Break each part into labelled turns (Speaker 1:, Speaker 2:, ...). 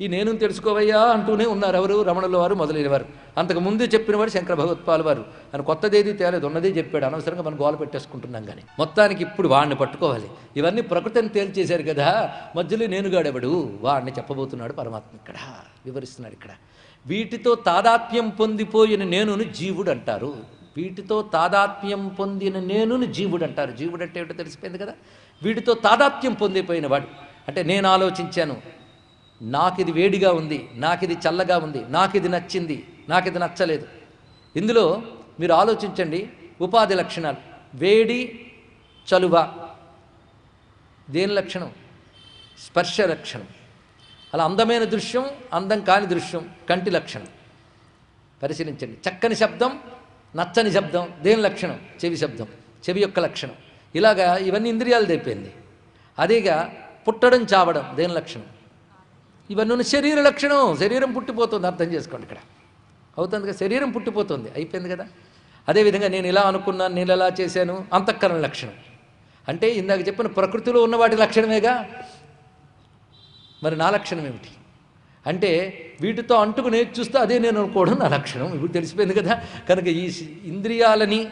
Speaker 1: ఈ నేను తెలుసుకోవయ్యా అంటూనే ఉన్నారు ఎవరు? రమణుల వారు మొదలైన వారు అంతకు ముందు చెప్పిన వాడు శంకర భగవత్పాల్ వారు. అని కొత్తదేది తేలేదు ఉన్నదే చెప్పాడు. అనవసరంగా మనం గోల పెట్టేసుకుంటున్నాం కానీ మొత్తానికి ఇప్పుడు వాడిని పట్టుకోవాలి. ఇవన్నీ ప్రకృతిని తేల్చేశారు కదా. మధ్యలో నేనుగాడెవడు? వాడిని చెప్పబోతున్నాడు పరమాత్మ ఇక్కడ. వివరిస్తున్నాడు ఇక్కడ. వీటితో తాదాత్మ్యం పొందిపోయిన నేనును జీవుడు అంటారు. వీటితో తాదాత్మ్యం పొందిన నేనును జీవుడు అంటారు. జీవుడు అంటే ఏమిటో తెలిసిపోయింది కదా? వీటితో తాదాత్మ్యం పొందిపోయిన వాడు. అంటే నేను ఆలోచించాను. నాకు ఇది వేడిగా ఉంది నాకు ఇది చల్లగా ఉంది నాకు ఇది నచ్చింది నాకు ఇది నచ్చలేదు. ఇందులో మీరు ఆలోచించండి ఉపాధి లక్షణాలు. వేడి చలువ. దేని లక్షణం? స్పర్శ లక్షణం. అలా అందమైన దృశ్యం అందం కాని దృశ్యం కంటి లక్షణం. పరిశీలించండి. చక్కని శబ్దం నచ్చని శబ్దం దేని లక్షణం? చెవి శబ్దం చెవి యొక్క లక్షణం. ఇలాగా ఇవన్నీ ఇంద్రియాలు తెప్పింది అదేగా పుట్టడం చావడం దేని లక్షణం? ఇవన్నీ ఉన్న శరీర లక్షణం. శరీరం పుట్టిపోతుంది అర్థం చేసుకోండి ఇక్కడ. అవుతుంది కదా శరీరం పుట్టిపోతుంది. అయిపోయింది కదా? అదేవిధంగా నేను ఇలా అనుకున్నాను నేను ఎలా చేశాను అంతఃకరణ లక్షణం. అంటే ఇందాక చెప్పిన ప్రకృతిలో ఉన్న వాటి లక్షణమేగా? మరి నా లక్షణం ఏమిటి? అంటే వీటితో అంటుకు నేను చూస్తే అదే నేను అనుకోవడం నా లక్షణం. ఇప్పుడు తెలిసిపోయింది కదా? కనుక ఈ ఇంద్రియాలని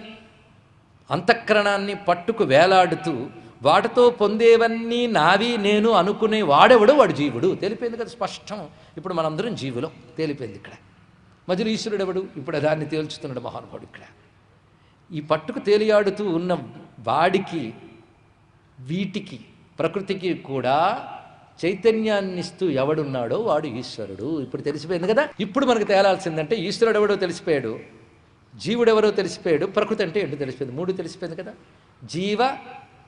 Speaker 1: అంతఃకరణాన్ని పట్టుకు వేలాడుతూ వాటితో పొందేవన్నీ నావి నేను అనుకునే వాడెవడు? వాడు జీవుడు. తెలిపింది కదా స్పష్టం. ఇప్పుడు మనందరం జీవులం. తేలిపోయింది ఇక్కడ. మధ్యలో ఈశ్వరుడు ఎవడు ఇప్పుడు దాన్ని తేల్చుతున్నాడు మహానుభావుడు ఇక్కడ. ఈ పట్టుకు తేలియాడుతూ ఉన్న వాడికి వీటికి ప్రకృతికి కూడా చైతన్యాన్ని ఇస్తూ ఎవడున్నాడో వాడు ఈశ్వరుడు. ఇప్పుడు తెలిసిపోయింది కదా? ఇప్పుడు మనకు తేలాల్సిందంటే ఈశ్వరుడు ఎవడో తెలిసిపోయాడు. జీవుడెవరో తెలిసిపోయాడు. ప్రకృతి అంటే ఏంటో తెలిసిపోయింది. మూడు తెలిసిపోయింది కదా? జీవ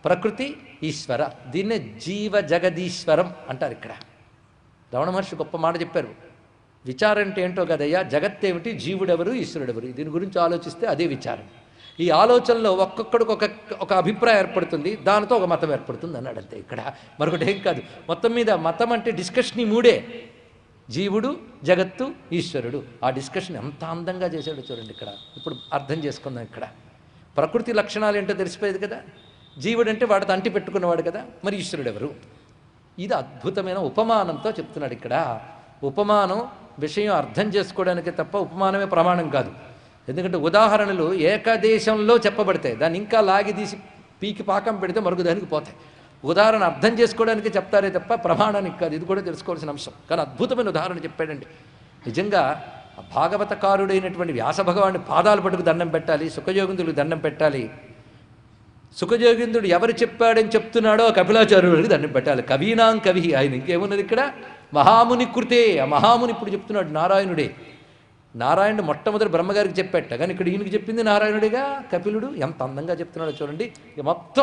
Speaker 1: ప్రకృతి ఈశ్వర. దీన్నే జీవ జగదీశ్వరం అంటారు ఇక్కడ. రమణ మహర్షి గొప్ప మాట చెప్పారు. విచారం అంటే ఏంటో కదయ్యా? జగత్తేమిటి? జీవుడెవరు? ఈశ్వరుడెవరు? దీని గురించి ఆలోచిస్తే అదే విచారం. ఈ ఆలోచనలో ఒక్కొక్కడికి ఒక ఒక అభిప్రాయం ఏర్పడుతుంది. దానితో ఒక మతం ఏర్పడుతుంది అన్నాడు అంతే ఇక్కడ. మరొకటి ఏం కాదు. మొత్తం మీద మతం అంటే డిస్కషన్ ఈ మూడే. జీవుడు జగత్తు ఈశ్వరుడు. ఆ డిస్కషన్ ఎంత అందంగా చేశాడో చూడండి ఇక్కడ. ఇప్పుడు అర్థం చేసుకుందాం ఇక్కడ. ప్రకృతి లక్షణాలు ఏంటో తెలిసిపోయేది కదా? జీవుడు అంటే వాడు తంటి పెట్టుకున్నవాడు కదా మరి ఈశ్వరుడు ఎవరు ఇది అద్భుతమైన ఉపమానంతో చెప్తున్నాడు ఇక్కడ. ఉపమానం విషయం అర్థం చేసుకోవడానికి తప్ప ఉపమానమే ప్రమాణం కాదు. ఎందుకంటే ఉదాహరణలు ఏకదేశంలో చెప్పబడతాయి. దాన్ని ఇంకా లాగి తీసి పీకి పాకం పెడితే మరొక దానికి పోతాయి. ఉదాహరణ అర్థం చేసుకోవడానికి చెప్తారే తప్ప ప్రమాణానికి కాదు. ఇది కూడా తెలుసుకోవాల్సిన అంశం. కానీ అద్భుతమైన ఉదాహరణ చెప్పాడండి. నిజంగా భాగవతకారుడైనటువంటి వ్యాసభగవాన్ని పాదాలు పట్టుకు దండం పెట్టాలి సుఖయోగిందులకు దండం పెట్టాలి. సుఖజోగింద్రుడు ఎవరు చెప్పాడని చెప్తున్నాడో ఆ కపిలాచార్యుడికి దాన్ని పెట్టాలి. కవీనాం కవి ఆయన ఇంకేమున్నది ఇక్కడ? మహాముని కృతే ఆ మహాముని ఇప్పుడు చెప్తున్నాడు నారాయణుడే. నారాయణుడు మొట్టమొదటి బ్రహ్మగారికి చెప్పాట. కానీ ఇక్కడ ఈయనకి చెప్పింది నారాయణుడిగా? కపిలుడు. ఎంత అందంగా చెప్తున్నాడో చూడండి. మొత్తం